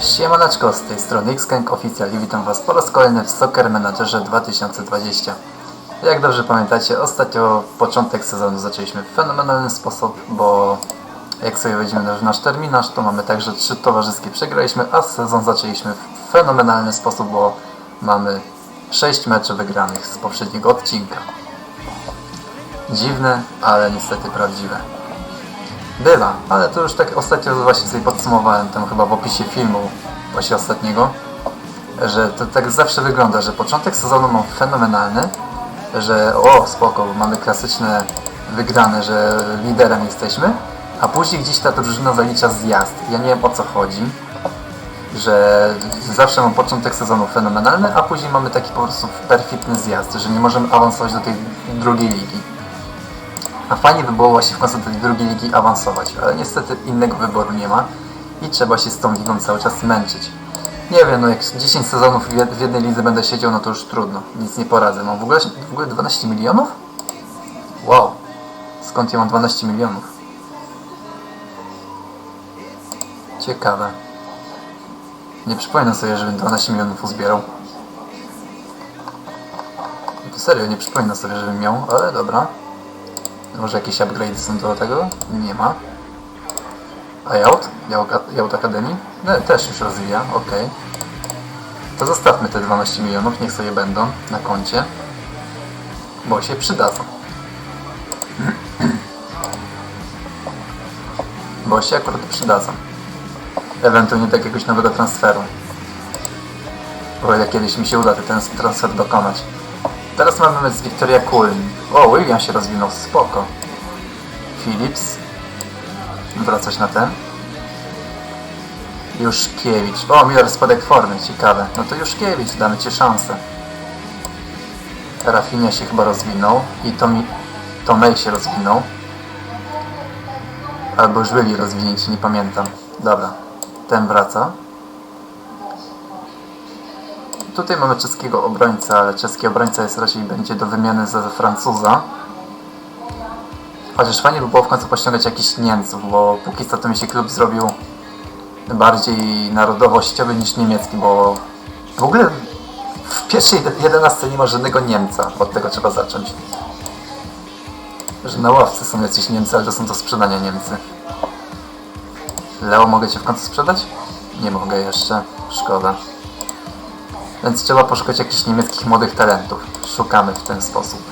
Siemaneczko, z tej strony Xkank Oficjal i witam Was po raz kolejny w Soccer Managerze 2020. Jak dobrze pamiętacie, ostatnio początek sezonu zaczęliśmy w fenomenalny sposób, bo jak sobie wejdziemy w nasz terminarz, to mamy tak, że trzy towarzyskie przegraliśmy, a sezon zaczęliśmy w fenomenalny sposób, bo mamy 6 meczów wygranych z poprzedniego odcinka. Dziwne, ale niestety prawdziwe. Bywa, ale to już tak ostatnio właśnie sobie podsumowałem tam chyba w opisie filmu właśnie ostatniego, że to tak zawsze wygląda, że początek sezonu mam fenomenalny, że o spoko, mamy klasyczne wygrane, że liderem jesteśmy, a później gdzieś ta drużyna zalicza zjazd. Ja nie wiem o co chodzi, że zawsze mam początek sezonu fenomenalny, a później mamy taki po prostu perfidny zjazd, że nie możemy awansować do tej drugiej ligi. A fajnie by było właśnie w tej drugiej ligi awansować, ale niestety innego wyboru nie ma i trzeba się z tą ligą cały czas męczyć. Nie wiem, no jak 10 sezonów w jednej lidze będę siedział, no to już trudno, nic nie poradzę. Mam w ogóle, w ogóle 12 milionów? Wow, skąd ja mam 12 milionów? Ciekawe. Nie przypominam sobie, żebym 12 milionów uzbierał. To serio, nie przypominam sobie, żebym miał, ale dobra. Może jakieś upgrade są do tego? Nie ma. Layout? Layout- Academy? No, też już rozwija, ok. To zostawmy te 12 milionów, niech sobie będą na koncie. Bo się przydadzą. Bo się akurat przydadzą. Ewentualnie do jakiegoś nowego transferu. Bo jak kiedyś mi się uda ten transfer dokonać. Teraz mamy z Victoria Kulm. O, William się rozwinął, spoko. Philips. Wracać na ten. Juszkiewicz. O, Miller spadek formy, ciekawe. No to Juszkiewicz, damy Ci szansę. Rafinia się chyba rozwinął i Tomi... Tomej się rozwinął. Albo już byli rozwinięci, nie pamiętam. Dobra, ten wraca. Tutaj mamy czeskiego obrońcę, ale czeski obrońca jest raczej będzie do wymiany za Francuza. Chociaż fajnie by było w końcu pościągać jakichś Niemców, bo póki co to mi się klub zrobił bardziej narodowościowy niż niemiecki, bo w ogóle w pierwszej 11 nie ma żadnego Niemca. Od tego trzeba zacząć. Że na ławce są jacyś Niemcy, ale to są do sprzedania Niemcy. Leo, mogę Cię w końcu sprzedać? Nie mogę jeszcze. Szkoda. Więc trzeba poszukać jakichś niemieckich młodych talentów. Szukamy w ten sposób.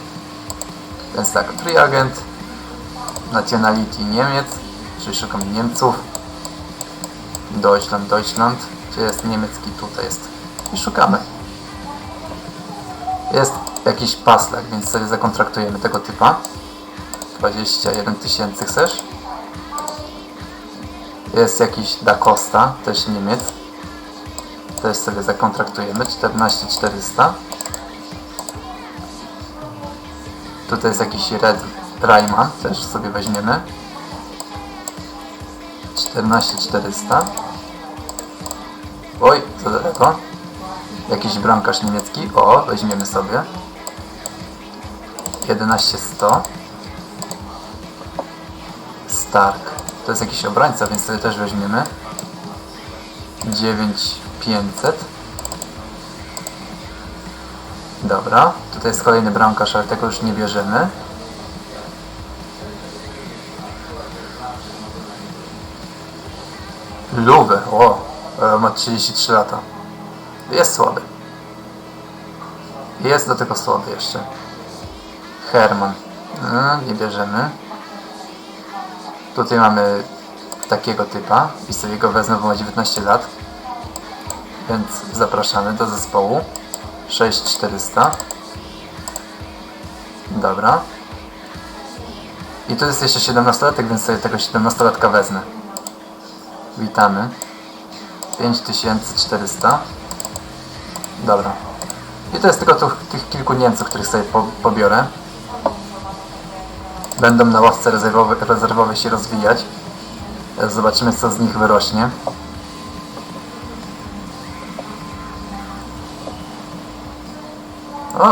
Więc tak, free agent, nationality Niemiec, czyli szukam Niemców. Deutschland, Deutschland. Gdzie jest niemiecki? Tutaj jest. I szukamy. Jest jakiś paslak, więc sobie zakontraktujemy tego typa. 21 tysięcy chcesz? Jest jakiś Da Costa, też Niemiec. Też sobie zakontraktujemy 14400. Tutaj jest jakiś Red Rayman, też sobie weźmiemy. 14400. Oj, za daleko. Jakiś bramkarz niemiecki. O, weźmiemy sobie. 11100. Stark. To jest jakiś obrońca, więc sobie też weźmiemy. 9500. Dobra, tutaj jest kolejny bramkarz, ale tego już nie bierzemy. Luwe, o, e, ma 33 lata. Jest słaby. Jest do tego słaby jeszcze. Herman. No, nie bierzemy. Tutaj mamy takiego typa i sobie go wezmę, bo ma 19 lat. Więc zapraszamy do zespołu. 6400. Dobra. I tu jest jeszcze 17-latek, więc sobie tego 17-latka wezmę. Witamy. 5400. Dobra. I to jest tylko tych, tych kilku Niemców, których sobie po, pobiorę. Będą na ławce rezerwowej, rezerwowej się rozwijać. Zobaczymy co z nich wyrośnie.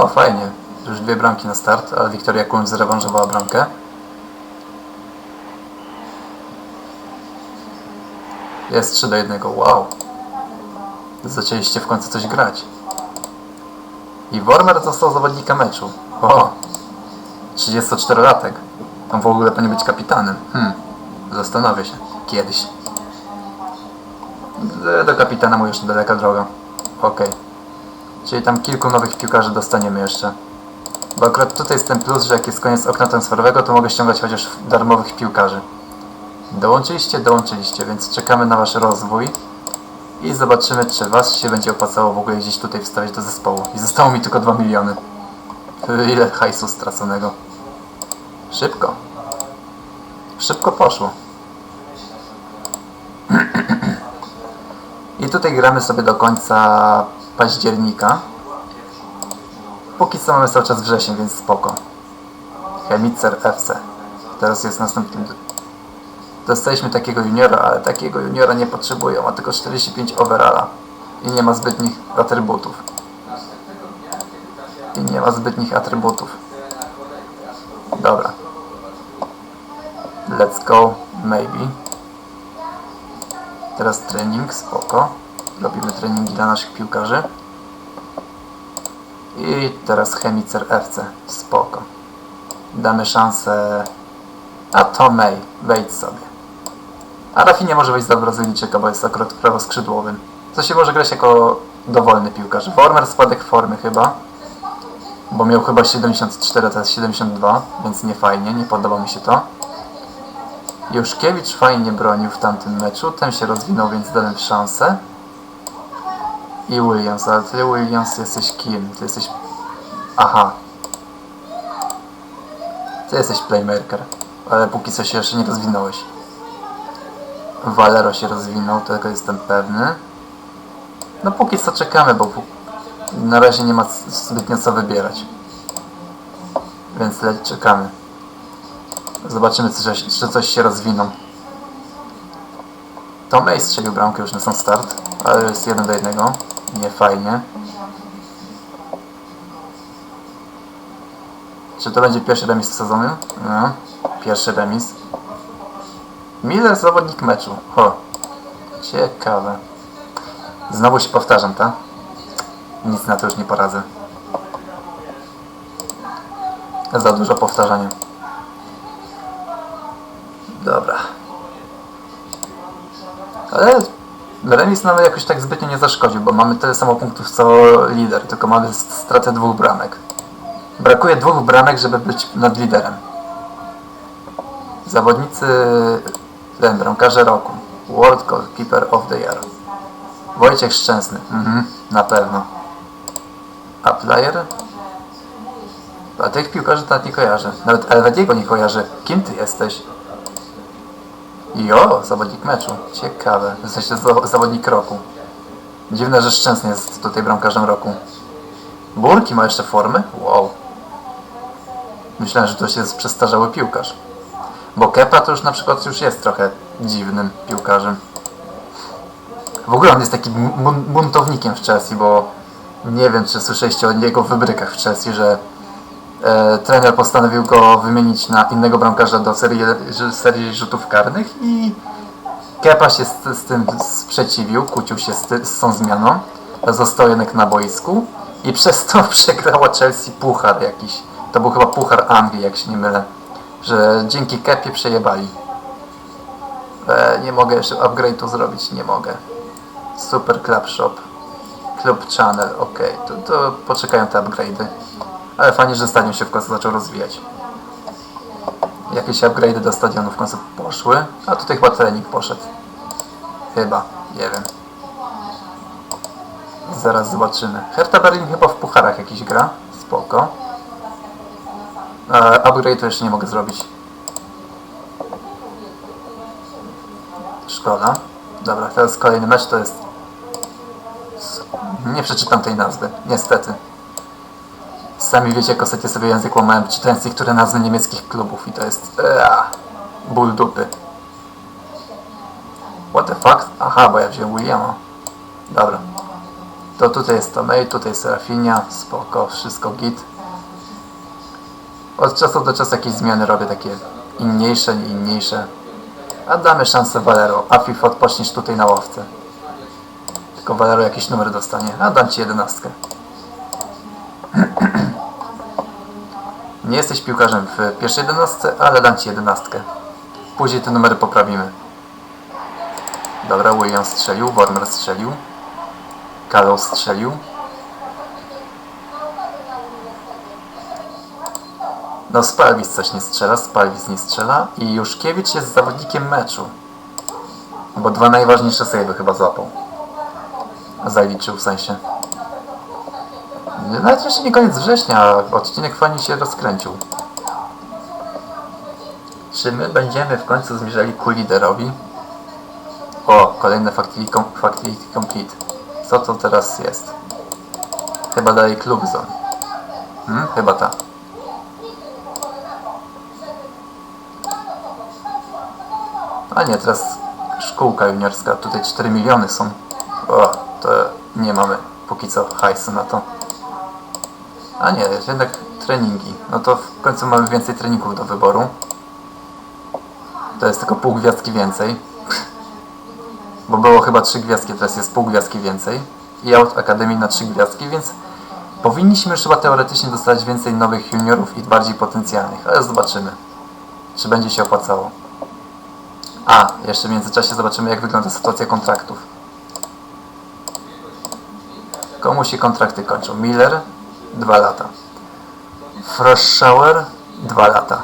O, fajnie. Już dwie bramki na start, ale Wiktoria Kulm zrewanżowała bramkę. Jest 3 do 1. Wow. Zaczęliście w końcu coś grać. I Wormer został zawodnika meczu. O! 34-latek. On w ogóle powinien być kapitanem. Hmm. Zastanowię się. Kiedyś. D- Do kapitana mu jeszcze daleka droga. Okej. Czyli tam kilku nowych piłkarzy dostaniemy jeszcze. Bo akurat tutaj jest ten plus, że jak jest koniec okna transferowego, to mogę ściągać chociaż darmowych piłkarzy. Dołączyliście, dołączyliście, więc czekamy na wasz rozwój i zobaczymy, czy was się będzie opłacało w ogóle gdzieś tutaj wstawić do zespołu. I zostało mi tylko 2 miliony. Ile hajsu straconego. Szybko. Szybko poszło. I tutaj gramy sobie do końca października. Póki co mamy cały czas wrzesień, więc spoko. Chemicer FC. Teraz jest następny. Dostaliśmy takiego juniora, ale takiego juniora nie potrzebują. Ma tylko 45 overalla. I nie ma zbytnich atrybutów. I nie ma zbytnich atrybutów. Dobra. Let's go, maybe. Teraz trening, spoko. Robimy treningi dla naszych piłkarzy. I teraz Chemicer FC, spoko. Damy szansę... A to May, wejdź sobie. A Rafinha może wejść za Brazylijczyka, bo jest akurat prawoskrzydłowym. To się może grać jako dowolny piłkarz. Wormer spadek formy chyba. Bo miał chyba 74, teraz 72, więc nie fajnie, nie podoba mi się to. Juszkiewicz fajnie bronił w tamtym meczu, ten się rozwinął, więc dałem szansę. I Williams, ale ty Williams jesteś kim? Ty jesteś... Aha. Ty jesteś playmaker, ale póki co się jeszcze nie rozwinąłeś. Valero się rozwinął, tego jestem pewny. No póki co czekamy, bo na razie nie ma zbytnio co wybierać. Więc czekamy. Zobaczymy, czy coś się rozwiną. To May strzelił bramkę już na sam start, ale jest jeden do jednego. Nie fajnie. Czy to będzie pierwszy remis w sezonie? No. Pierwszy remis. Miller zawodnik meczu. Ho. Ciekawe. Znowu się powtarzam, tak? Nic na to już nie poradzę. Za dużo powtarzania. Dobra. Ale remis nam jakoś tak zbytnio nie zaszkodził, bo mamy tyle samo punktów co lider, tylko mamy stratę dwóch bramek. Brakuje dwóch bramek, żeby być nad liderem. Zawodnicy ten bramkarze roku. World Goalkeeper of the Year. Wojciech Szczęsny. Mhm, na pewno. A player? A tych piłkarzy nawet nie kojarzę. Nawet Elvediego nie kojarzę. Kim ty jesteś? Jo, zawodnik meczu. Ciekawe. Jesteś za- zawodnik roku. Dziwne, że Szczęsny jest tutaj bramkarzem roku. Burki ma jeszcze formy? Wow. Myślałem, że to się jest przestarzały piłkarz. Bo Kepa to już na przykład już jest trochę dziwnym piłkarzem. W ogóle on jest takim buntownikiem w Chelsea, bo nie wiem, czy słyszeliście o jego wybrykach w Chelsea, że trener postanowił go wymienić na innego bramkarza do serii, że- serii rzutów karnych i Kepa się z, z tym sprzeciwił, kłócił się z, ty, z tą zmianą, został jednak na boisku i przez to przegrała Chelsea puchar jakiś. To był chyba puchar Anglii, jak się nie mylę, że dzięki Kepie przejebali. E, nie mogę jeszcze upgrade'u zrobić, nie mogę. Super Club Shop. Club Channel, ok, to, to poczekają te upgrade'y. Ale fajnie, że stadion się w końcu zaczął rozwijać. Jakieś upgrade'y do stadionu w końcu poszły, a tutaj chyba trening poszedł. Chyba, nie wiem. Zaraz zobaczymy. Hertha Berlin chyba w pucharach jakiś gra. Spoko. E, upgrade'u jeszcze nie mogę zrobić. Szkoda. Dobra, teraz kolejny mecz to jest... Nie przeczytam tej nazwy, niestety. Sami wiecie, jak ostatnio sobie język łamałem, czytając niektóre nazwy niemieckich klubów i to jest... Ea, ból dupy. What the fuck? Aha, bo ja wziąłem Williama. Dobra. To tutaj jest Tomei, tutaj jest spoko, wszystko git. Od czasu do czasu jakieś zmiany robię takie inniejsze, nie inniejsze. A damy szansę Valero, a FIFA odpoczniesz tutaj na ławce. Tylko Valero jakiś numer dostanie. A dam ci jedenastkę. Nie jesteś piłkarzem w pierwszej jedenastce, ale dam ci jedenastkę. Później te numery poprawimy. Dobra, William strzelił, Warner strzelił. Kalou strzelił. No Spalwis coś nie strzela, Spalwis nie strzela i Juszkiewicz jest zawodnikiem meczu. Bo dwa najważniejsze sejby chyba złapał. Zaliczył w sensie. Nawet jeszcze nie koniec września, a odcinek fajnie się rozkręcił. Czy my będziemy w końcu zmierzali ku liderowi? O, kolejne Factility Com- Factility Complete. Co to teraz jest? Chyba dalej Klub Zone. Hmm? Chyba ta. A nie, teraz szkółka juniorska. Tutaj 4 miliony są. O, to nie mamy póki co hajsu na to. A nie, jednak treningi. No to w końcu mamy więcej treningów do wyboru. To jest tylko pół gwiazdki więcej. Bo było chyba trzy gwiazdki, teraz jest pół gwiazdki więcej. I out Akademii na trzy gwiazdki, więc powinniśmy już chyba teoretycznie dostać więcej nowych juniorów i bardziej potencjalnych, ale zobaczymy, czy będzie się opłacało. A, jeszcze w międzyczasie zobaczymy, jak wygląda sytuacja kontraktów. Komu się kontrakty kończą? Miller 2 lata. Froschauer 2 lata.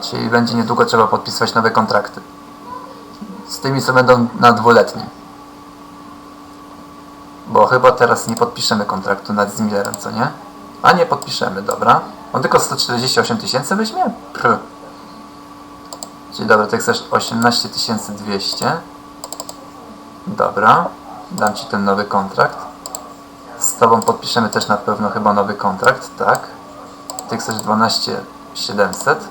Czyli będzie niedługo trzeba podpisywać nowe kontrakty. Z tymi, co będą na dwuletnim. Bo chyba teraz nie podpiszemy kontraktu nad z Millerem, co nie? A nie podpiszemy, dobra. On tylko 148 tysięcy weźmie? Pr. Czyli dobra, to chcesz 18 200. Dobra, dam Ci ten nowy kontrakt. Tobą podpiszemy też na pewno chyba nowy kontrakt, tak. Ty chcesz 12 700.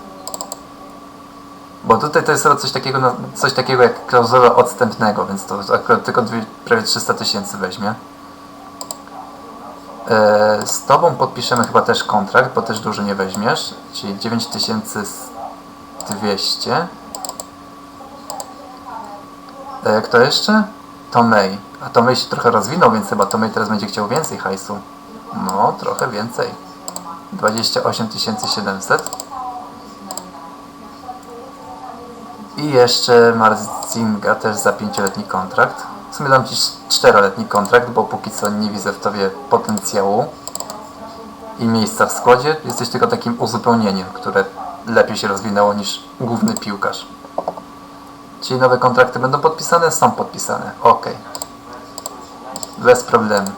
Bo tutaj to jest coś takiego, na- coś takiego jak klauzula odstępnego, więc to akurat tylko prawie 300 tysięcy weźmie. E, Z Tobą podpiszemy chyba też kontrakt, bo też dużo nie weźmiesz, czyli 9200. E, Kto jeszcze? Tomei. A Tomei się trochę rozwinął, więc chyba Tomei teraz będzie chciał więcej hajsu. No, trochę więcej. 28 700. I jeszcze Marzinga też za 5-letni kontrakt. W sumie dam Ci 4-letni kontrakt, bo póki co nie widzę w Tobie potencjału i miejsca w składzie. Jesteś tylko takim uzupełnieniem, które lepiej się rozwinęło niż główny piłkarz. Czyli nowe kontrakty będą podpisane? Są podpisane. Ok. Bez problemu.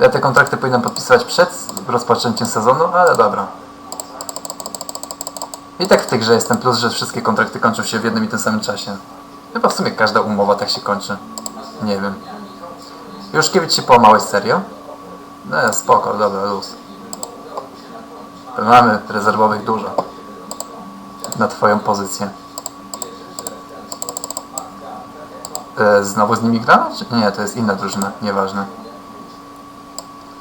Ja te kontrakty powinienem podpisywać przed rozpoczęciem sezonu, ale dobra. I tak w tej grze plus, że wszystkie kontrakty kończą się w jednym i tym samym czasie. Chyba w sumie każda umowa tak się kończy. Nie wiem. Juszkiewicz się połamałeś serio? No spoko, dobra, luz. Mamy rezerwowych dużo. Na twoją pozycję. E, znowu z nimi gra? Czy nie, to jest inna drużyna, nieważne.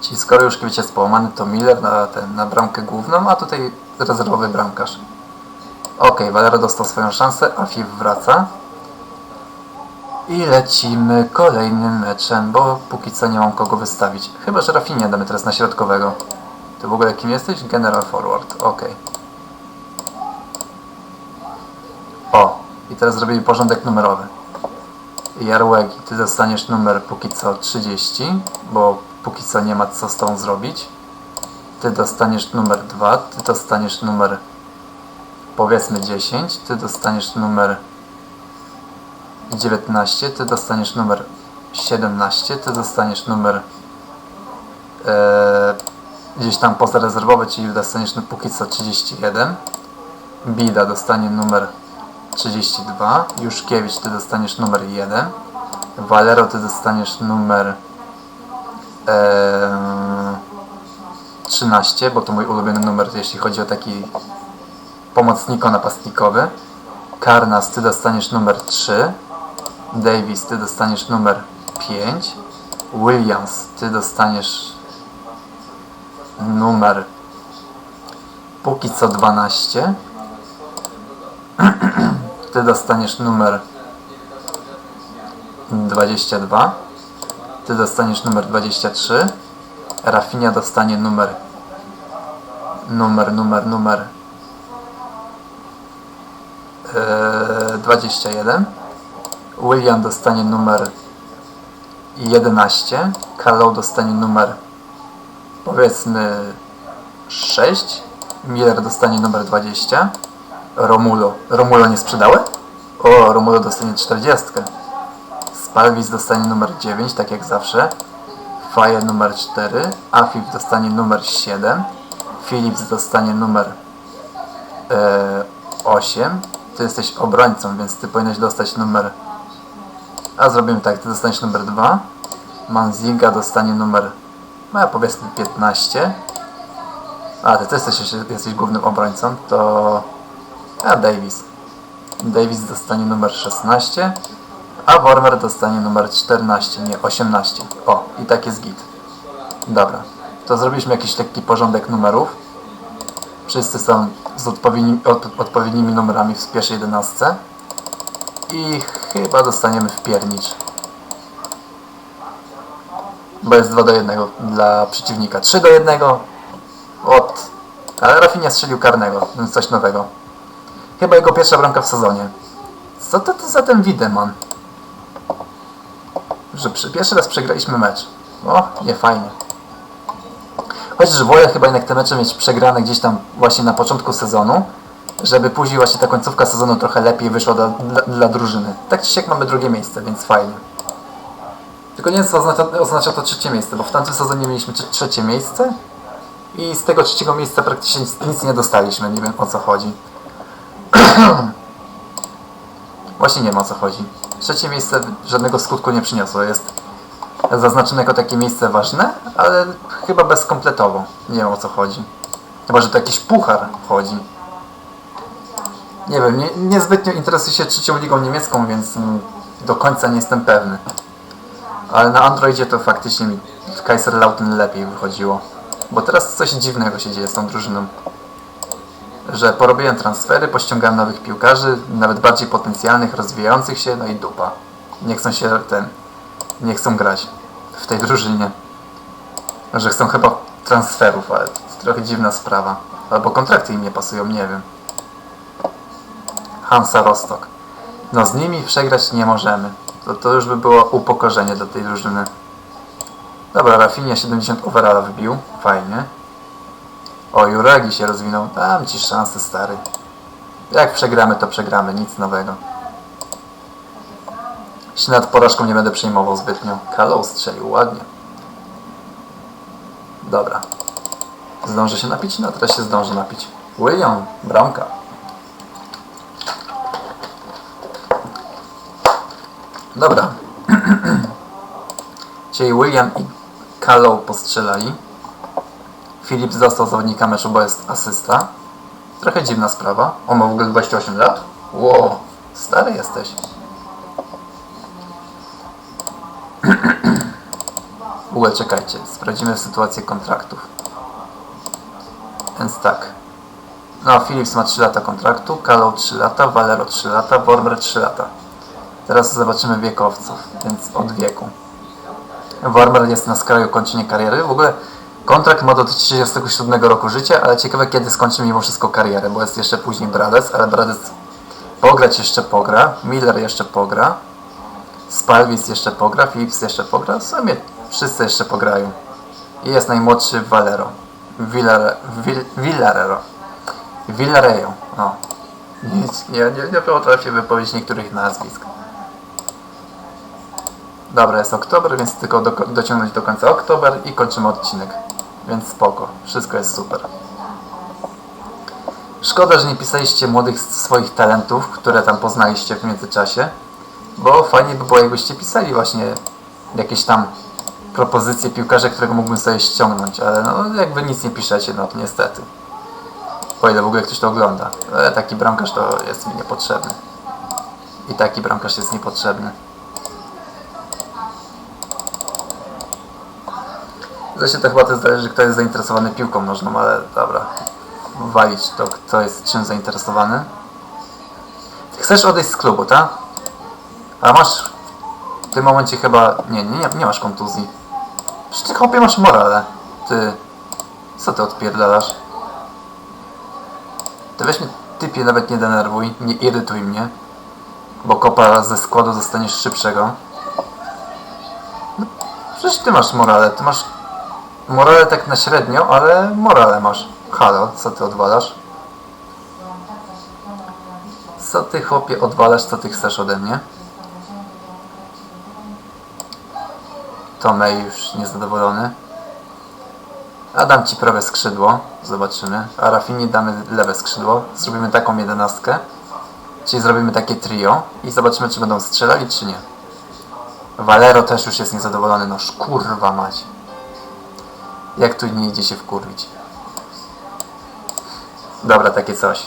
Czyli skoro Juszkiewicz jest połamany, to Miller na, ten, na bramkę główną, a tutaj rezerwowy bramkarz. Ok, Valero dostał swoją szansę, a Fif wraca. I lecimy kolejnym meczem, bo póki co nie mam kogo wystawić. Chyba, że Rafinia damy teraz na środkowego. Ty w ogóle kim jesteś? General Forward, ok. O, i teraz zrobili porządek numerowy. Jarłegi, ty dostaniesz numer póki co 30, bo póki co nie ma co z tą zrobić. Ty dostaniesz numer 2, ty dostaniesz numer powiedzmy 10, ty dostaniesz numer 19, ty dostaniesz numer 17, ty dostaniesz numer e, gdzieś tam pozarezerwowy, czyli dostaniesz no, póki co 31. Bida dostanie numer 32. Juszkiewicz, ty dostaniesz numer 1. Valero, ty dostaniesz numer e, 13, bo to mój ulubiony numer, jeśli chodzi o taki pomocniko-napastnikowy. Karnas, ty dostaniesz numer 3. Davis, ty dostaniesz numer 5. Williams, ty dostaniesz numer póki co 12. Ty dostaniesz numer 22. ty dostaniesz numer 23. Rafinha dostanie numer numer, numer, numer e, 21. William dostanie numer 11. Kalou dostanie numer powiedzmy 6. Miller dostanie numer 20. Romulo. Romulo nie sprzedały? O, Romulo dostanie 40. Spalvis dostanie numer 9, tak jak zawsze. Faye numer 4. Afif dostanie numer 7. Philips dostanie numer e, 8. Ty jesteś obrońcą, więc ty powinieneś dostać numer... A zrobimy tak, ty dostaniesz numer 2. Manzinga dostanie numer... No, powiedzmy 15. A, ty, ty jesteś, jesteś głównym obrońcą, to... A, Davis. Davis dostanie numer 16, a Warmer dostanie numer 14, nie 18. O, i tak jest git. Dobra, to zrobiliśmy jakiś lekki porządek numerów. Wszyscy są z odpowiednimi, od, odpowiednimi numerami w pierwszej 11. I chyba dostaniemy w piernicz. Bo jest 2 do 1 dla przeciwnika. 3 do 1 od... Ale Rafinha strzelił karnego, więc coś nowego. Chyba jego pierwsza bramka w sezonie. Co to, to za ten wideman? Że przy, pierwszy raz przegraliśmy mecz. O, nie fajnie. Chociaż wolę chyba jednak te mecze mieć przegrane gdzieś tam właśnie na początku sezonu, żeby później właśnie ta końcówka sezonu trochę lepiej wyszła dla, dla, drużyny. Tak czy siak mamy drugie miejsce, więc fajnie. Tylko nie wiem co oznacza, oznacza to trzecie miejsce, bo w tamtym sezonie mieliśmy trze- trzecie miejsce i z tego trzeciego miejsca praktycznie nic nie dostaliśmy, nie wiem o co chodzi. Właśnie nie wiem o co chodzi. Trzecie miejsce żadnego skutku nie przyniosło. Jest zaznaczone jako takie miejsce ważne, ale chyba bezkompletowo. Nie wiem o co chodzi. Chyba, że to jakiś puchar chodzi. Nie wiem, nie, niezbytnio interesuję się trzecią ligą niemiecką, więc do końca nie jestem pewny. Ale na Androidzie to faktycznie mi w Kaiserlautern lepiej wychodziło. Bo teraz coś dziwnego się dzieje z tą drużyną że porobiłem transfery, pościągałem nowych piłkarzy, nawet bardziej potencjalnych, rozwijających się, no i dupa. Nie chcą się ten, nie chcą grać w tej drużynie. Że chcą chyba transferów, ale to trochę dziwna sprawa. Albo kontrakty im nie pasują, nie wiem. Hansa Rostock. No z nimi przegrać nie możemy. To, to już by było upokorzenie dla tej drużyny. Dobra, Rafinha 70 overalla wbił. Fajnie. O, Juragi się rozwinął. Dam ci szansę, stary. Jak przegramy, to przegramy. Nic nowego. Się nad porażką nie będę przejmował zbytnio. Kalou strzelił ładnie. Dobra. Zdążę się napić? No teraz się zdążę napić. William, bramka. Dobra. Czyli William i Kalou postrzelali. Philips został zawodnika meczu, bo jest asysta. Trochę dziwna sprawa. On ma w ogóle 28 lat? Ło, stary jesteś. Ogóle czekajcie, sprawdzimy sytuację kontraktów. Więc tak. No, Philips ma 3 lata kontraktu, Kalou 3 lata, Valero 3 lata, Borber 3 lata. Teraz zobaczymy wiekowców, więc od wieku. Warmer jest na skraju kończenia kariery. W ogóle kontrakt ma do 37 roku życia, ale ciekawe kiedy skończy mimo wszystko karierę, bo jest jeszcze później Brades, ale Brades pograć jeszcze pogra, Miller jeszcze pogra, Spalvis jeszcze pogra, Phillips jeszcze pogra, w sumie wszyscy jeszcze pograją. I jest najmłodszy Valero. Villar, Vill, Villarero. Villarejo. O. Nic, nie, nie, nie potrafię wypowiedzieć niektórych nazwisk. Dobra, jest oktober, więc tylko do, dociągnąć do końca oktober i kończymy odcinek. Więc spoko, wszystko jest super. Szkoda, że nie pisaliście młodych swoich talentów, które tam poznaliście w międzyczasie, bo fajnie by było, jakbyście pisali właśnie jakieś tam propozycje piłkarza, którego mógłbym sobie ściągnąć, ale no jakby nic nie piszecie, no to niestety. O ile w ogóle ktoś to ogląda. Ale taki bramkarz to jest mi niepotrzebny. I taki bramkarz jest niepotrzebny. Zresztą to chyba też zależy, kto jest zainteresowany piłką nożną, ale dobra. Walić to, kto jest czym zainteresowany. Chcesz odejść z klubu, tak? A masz W tym momencie chyba... Nie, nie, nie, nie masz kontuzji. Przecież ty chłopie masz morale. Ty... Co ty odpierdalasz? Ty weź mnie, typie, nawet nie denerwuj, nie irytuj mnie. Bo kopa ze składu zostaniesz szybszego. No, przecież ty masz morale, ty masz... Morale tak na średnio, ale morale masz. Halo, co ty odwalasz? Co ty chłopie odwalasz, co ty chcesz ode mnie? Tomej już niezadowolony. A dam ci prawe skrzydło, zobaczymy. A Rafinie damy lewe skrzydło. Zrobimy taką jedenastkę. Czyli zrobimy takie trio i zobaczymy, czy będą strzelali, czy nie. Valero też już jest niezadowolony. No kurwa mać. Jak tu nie idzie się wkurwić. Dobra, takie coś.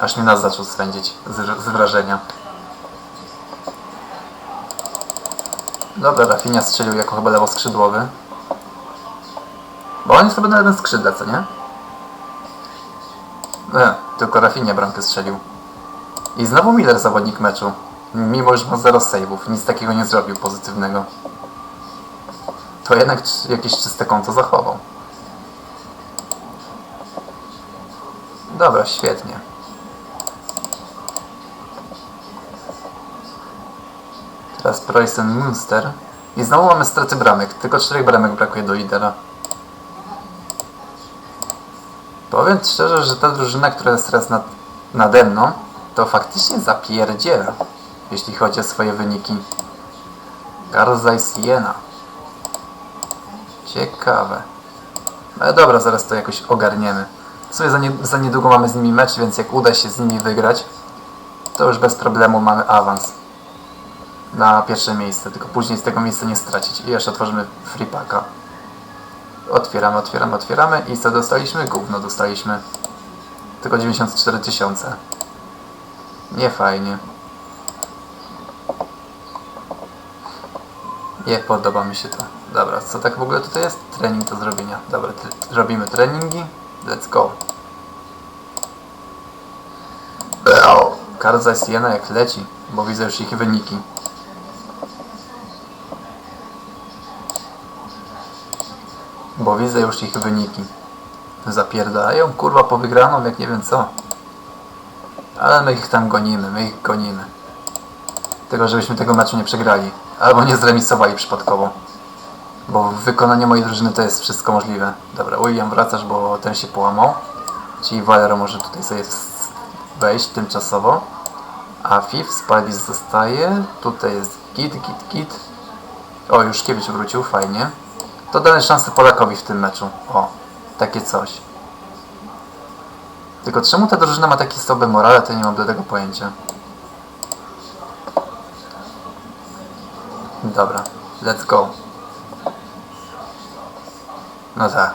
Aż mnie nas zaczął swędzić z, z wrażenia. Dobra, Rafinha strzelił jako chyba lewoskrzydłowy. Bo on jest chyba na lewym skrzydle, co nie? E, tylko Rafinha bramkę strzelił. I znowu Miller zawodnik meczu. Mimo, że ma zero saveów. Nic takiego nie zrobił pozytywnego. To jednak jakieś czyste konto zachował. Dobra, świetnie. Teraz Preußen Münster. I znowu mamy straty bramek. Tylko czterech bramek brakuje do lidera. Powiem szczerze, że ta drużyna, która jest teraz nad, nade mną, to faktycznie zapierdziela, jeśli chodzi o swoje wyniki. Karzaj Siena. Ciekawe. Ale dobra, zaraz to jakoś ogarniemy. W sumie za, nie, za niedługo mamy z nimi mecz, więc jak uda się z nimi wygrać, to już bez problemu mamy awans na pierwsze miejsce, tylko później z tego miejsca nie stracić. I jeszcze otworzymy free packa. Otwieramy, otwieramy, otwieramy i co dostaliśmy? Gówno dostaliśmy. Tylko 94 tysiące. Nie fajnie. Nie podoba mi się to. Dobra, co tak w ogóle tutaj jest? Trening do zrobienia. Dobra, robimy treningi. Let's go. Karza Siena jak leci, bo widzę już ich wyniki. Bo widzę już ich wyniki. Zapierdają kurwa po wygraną jak nie wiem co. Ale my ich tam gonimy, my ich gonimy. Tylko żebyśmy tego meczu nie przegrali. Albo nie zremisowali przypadkowo. Bo w wykonaniu mojej drużyny to jest wszystko możliwe. Dobra, William wracasz, bo ten się połamał. Czyli Valero może tutaj sobie wejść tymczasowo. A Fif Spalvis zostaje. Tutaj jest Git, Git, Git. O, już Kiewicz wrócił, fajnie. To damy szansę Polakowi w tym meczu. O, takie coś. Tylko czemu ta drużyna ma takie słabe morale, to nie mam do tego pojęcia. Dobra, let's go. No tak.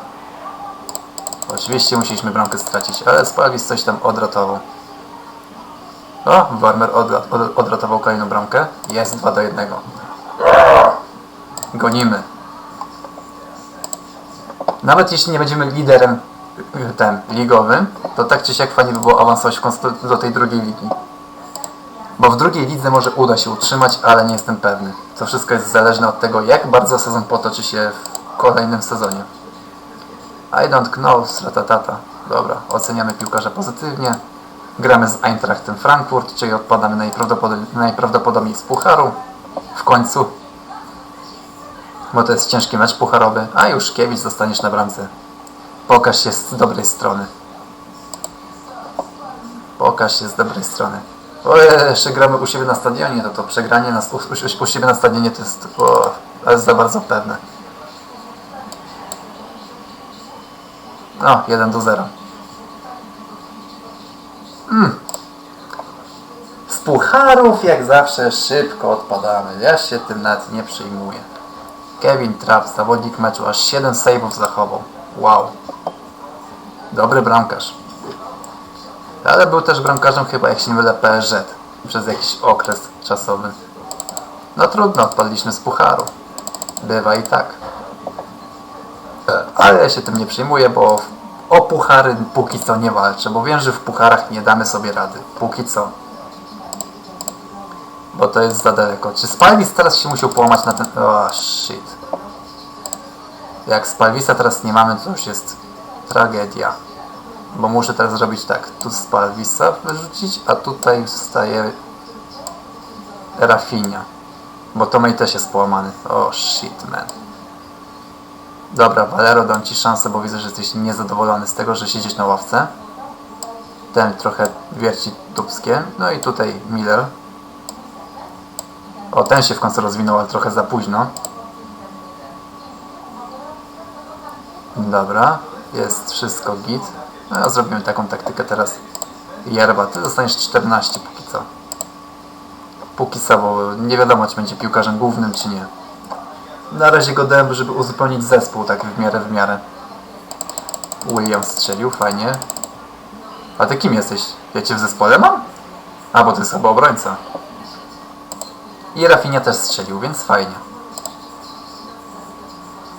Oczywiście musieliśmy bramkę stracić, ale Spalvis coś tam odratował. O, Warmer odra od odratował kolejną bramkę. Jest 2 do 1. Gonimy. Nawet jeśli nie będziemy liderem y, ten, ligowym, to tak czy siak fajnie by było awansować do tej drugiej ligi. Bo w drugiej lidze może uda się utrzymać, ale nie jestem pewny. To wszystko jest zależne od tego, jak bardzo sezon potoczy się w kolejnym sezonie. I don't know, stratatata. Dobra, oceniamy piłkarza pozytywnie. Gramy z Eintrachtem Frankfurt, czyli odpadamy najprawdopodobniej, najprawdopodobniej z Pucharu. W końcu. Bo to jest ciężki mecz pucharowy. A już Kiewicz zostaniesz na bramce. Pokaż się z dobrej strony. Pokaż się z dobrej strony. O, jeszcze gramy u siebie na stadionie, to to przegranie nas u, u, u siebie na stadionie to jest, o, jest za bardzo pewne. No, 1 do 0. Mm. Z pucharów jak zawsze szybko odpadamy. Ja się tym nawet nie przyjmuję. Kevin Trapp, zawodnik meczu, aż 7 saveów zachował. Wow. Dobry bramkarz. Ale był też bramkarzem chyba, jak się nie mylę, PSG przez jakiś okres czasowy. No trudno, odpadliśmy z pucharu. Bywa i tak. Ale ja się tym nie przyjmuję, bo o puchary póki co nie walczę, bo wiem, że w pucharach nie damy sobie rady. Póki co. Bo to jest za daleko. Czy Spalvis teraz się musiał połamać na ten... O, shit. Jak Spalvisa teraz nie mamy, to już jest tragedia. Bo muszę teraz zrobić tak. Tu Spalvisa wyrzucić, a tutaj wstaje Rafinia. Bo Tomej też jest połamany. O, shit, man. Dobra, Valero, dam Ci szansę, bo widzę, że jesteś niezadowolony z tego, że siedzisz na ławce. Ten trochę wierci dubskie. No i tutaj Miller. O, ten się w końcu rozwinął, ale trochę za późno. Dobra, jest wszystko git. No, zrobimy taką taktykę teraz. Jerba, ty dostaniesz 14 póki co. Póki co, bo nie wiadomo, czy będzie piłkarzem głównym, czy nie. Na razie go dałem, żeby uzupełnić zespół, tak w miarę, w miarę. William strzelił, fajnie. A ty kim jesteś? Ja cię w zespole mam? A, bo to jest chyba obrońca. I Rafinha też strzelił, więc fajnie.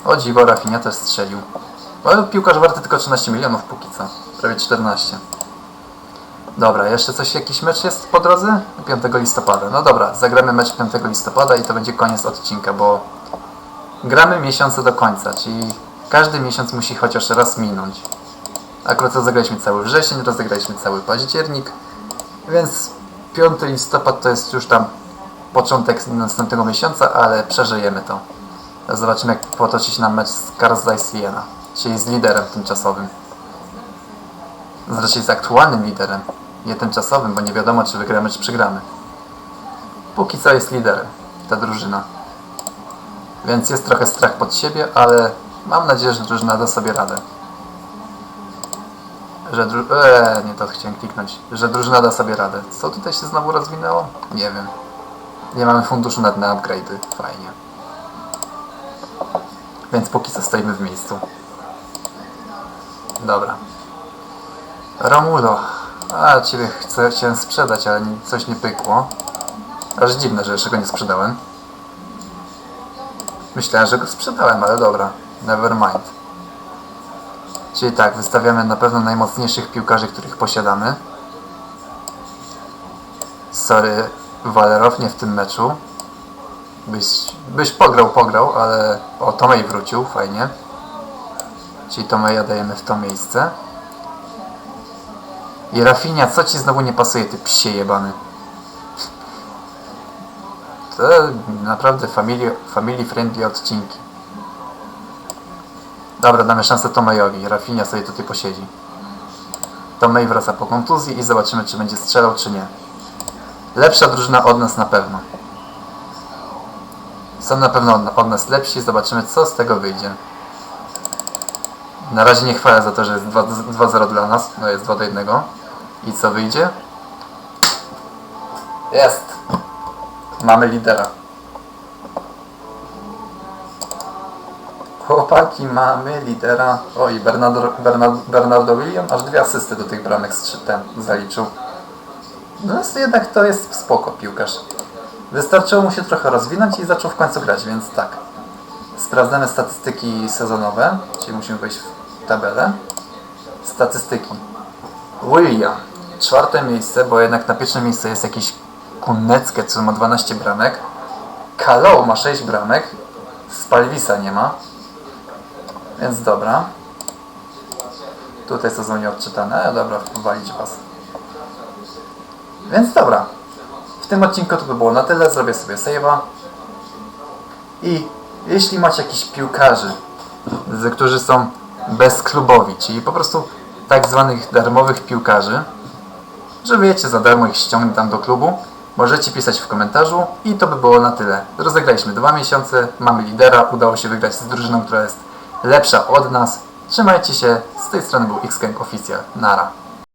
O dziwo, Rafinha też strzelił. Ale piłkarz warty tylko 13 milionów póki co. Prawie 14. Dobra, jeszcze coś, jakiś mecz jest po drodze? 5 listopada. No dobra, zagramy mecz 5 listopada i to będzie koniec odcinka, bo gramy miesiące do końca, czyli każdy miesiąc musi chociaż raz minąć. Akurat rozegraliśmy cały wrzesień, rozegraliśmy cały październik, więc 5 listopad to jest już tam początek następnego miesiąca, ale przeżyjemy to. Zobaczymy jak potoczy się nam mecz z Karzai Siena, czyli z liderem tymczasowym. Zresztą z aktualnym liderem, nie tymczasowym, bo nie wiadomo czy wygramy czy przegramy. Póki co jest liderem ta drużyna. Więc jest trochę strach pod siebie, ale mam nadzieję, że drużyna da sobie radę. Że dru... Eee, nie to chciałem kliknąć. Że drużyna da sobie radę. Co tutaj się znowu rozwinęło? Nie wiem. Nie mamy funduszu na, na upgrade'y. Fajnie. Więc póki co stoimy w miejscu. Dobra. Romulo. A, ciebie chcę, chciałem sprzedać, ale coś nie pykło. Aż dziwne, że jeszcze go nie sprzedałem. Myślałem, że go sprzedałem, ale dobra. Never mind. Czyli tak, wystawiamy na pewno najmocniejszych piłkarzy, których posiadamy. Sorry, Walerow, nie w tym meczu. Byś, byś pograł, pograł, ale... O, Tomej wrócił, fajnie. Czyli Tomeja dajemy w to miejsce. I Rafinia, co ci znowu nie pasuje, ty psie jebany? To naprawdę family, family friendly odcinki. Dobra, damy szansę Tomejowi. Rafinia sobie tutaj posiedzi. Tomej wraca po kontuzji i zobaczymy, czy będzie strzelał, czy nie. Lepsza drużyna od nas na pewno. Są na pewno od- nas lepsi. Zobaczymy, co z tego wyjdzie. Na razie nie chwalę za to, że jest 2 2-0 dla nas. No jest 2 do 1. I co wyjdzie? Jest! Mamy lidera. Chłopaki, mamy lidera. Oj, Bernardo, Bernardo, Bernardo William aż dwie asysty do tych bramek strzy- ten zaliczył. No jest jednak to jest spoko piłkarz. Wystarczyło mu się trochę rozwinąć i zaczął w końcu grać, więc tak. Sprawdzamy statystyki sezonowe, czyli musimy wejść w tabelę. Statystyki. William. Czwarte miejsce, bo jednak na pierwszym miejscu jest jakiś Kuneckie, co ma 12 bramek. Kalou ma 6 bramek. Spalwisa nie ma. Więc dobra. Tutaj sezon nieodczytane. E, dobra, walić was. Więc dobra. W tym odcinku to by było na tyle. Zrobię sobie save'a. I jeśli macie jakichś piłkarzy, którzy są bezklubowi, czyli po prostu tak zwanych darmowych piłkarzy, że wiecie, za darmo ich ściągnę tam do klubu, możecie pisać w komentarzu i to by było na tyle. Rozegraliśmy dwa miesiące, mamy lidera, udało się wygrać z drużyną, która jest lepsza od nas. Trzymajcie się, z tej strony był Xgang Official. Nara.